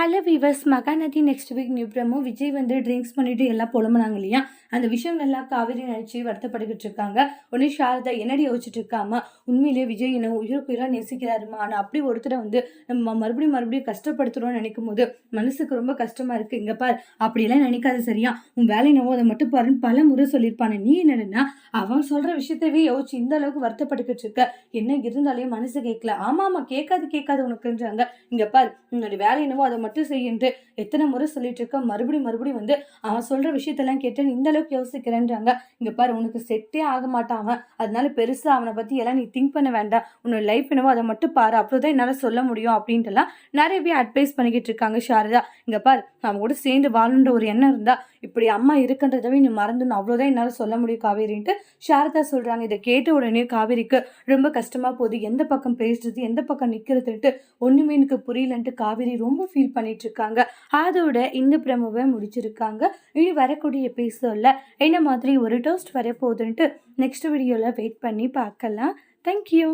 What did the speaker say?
Hello viewers Mahanadi next week new promo. Vijay வந்து drinks பண்ணிவிட்டு எல்லாம் புலம்புனாங்க இல்லையா? அந்த விஷயம் நல்லா காவேரி நினைச்சு வருத்தப்பட்டுக்கிட்டு இருக்காங்க உடனே சாரதா என்னடி யோசிச்சுட்டு இருக்காமா உண்மையிலேயே விஜய் என்ன உயிருக்கு உயிராக நேசிக்கிறாருமா ஆனால் அப்படி ஒருத்தரை வந்து நம்ம மறுபடியும் மறுபடியும் கஷ்டப்படுத்துகிறோம்னு நினைக்கும் போது மனசுக்கு ரொம்ப கஷ்டமா இருக்கு. இங்க பார் அப்படியெல்லாம் நினைக்காத சரியா? உன் வேலை என்னவோ அதை மட்டும் பாருன்னு பல முறை சொல்லியிருப்பானே. நீ என்னன்னா அவன் சொல்ற விஷயத்தவே யோசிச்சு இந்த அளவுக்கு வருத்தப்பட்டுக்கிட்டு இருக்க என்ன இருந்தாலே மனசு கேட்கல. ஆமா ஆமா கேட்காது கேட்காது உனக்குன்றாங்க. இங்க பார் உன்னோட வேலை என்னவோ அதை மட்டும் செய்யுன்ட்டு எத்தனை முறை சொல்லிட்டு இருக்க மறுபடியும் மறுபடியும் வந்து அவன் சொல்ற விஷயத்தெல்லாம் கேட்டேன் இந்த அளவுக்கு யோசிக்கிறேன்றாங்க. இங்க பாரு உனக்கு செட்டே ஆக மாட்டான் அவன். அதனால பெருசா அவனை பத்தி எல்லாம் நீ திங்க் பண்ண வேண்டாம். உன்னோட லைஃப் என்னவோ அதை மட்டும் பாரு. அப்போதான் என்னால சொல்ல முடியும் அப்படின்ட்டுலாம் நிறைய பேர் அட்வைஸ் பண்ணிக்கிட்டு இருக்காங்க சாரதா. இங்க பாரு நம்ம கூட சேர்ந்து வாழணுன்ற ஒரு எண்ணம் இருந்தா இப்படி அம்மா இருக்குன்றதவே நீ மறந்துடணும் அவ்வளோதான் என்னால் சொல்ல முடியும் காவேரின்ட்டு சாரதா சொல்கிறாங்க இதை கேட்ட உடனே காவேரிக்கு ரொம்ப கஷ்டமாக போகுது. எந்த பக்கம் பேசுறது எந்த பக்கம் நிற்கிறதுன்ட்டு ஒன்றுமே எனக்கு புரியலன்ட்டு காவேரி ரொம்ப ஃபீல் பண்ணிட்டு இருக்காங்க. அதோட இந்த பிரமவை முடிச்சிருக்காங்க. இனி வரக்கூடிய எபிசோட்ல என்ன மாதிரி ஒரு டோஸ்ட் வரப்போகுதுன்ட்டு நெக்ஸ்ட் வீடியோவில் வெயிட் பண்ணி பார்க்கலாம். Thank you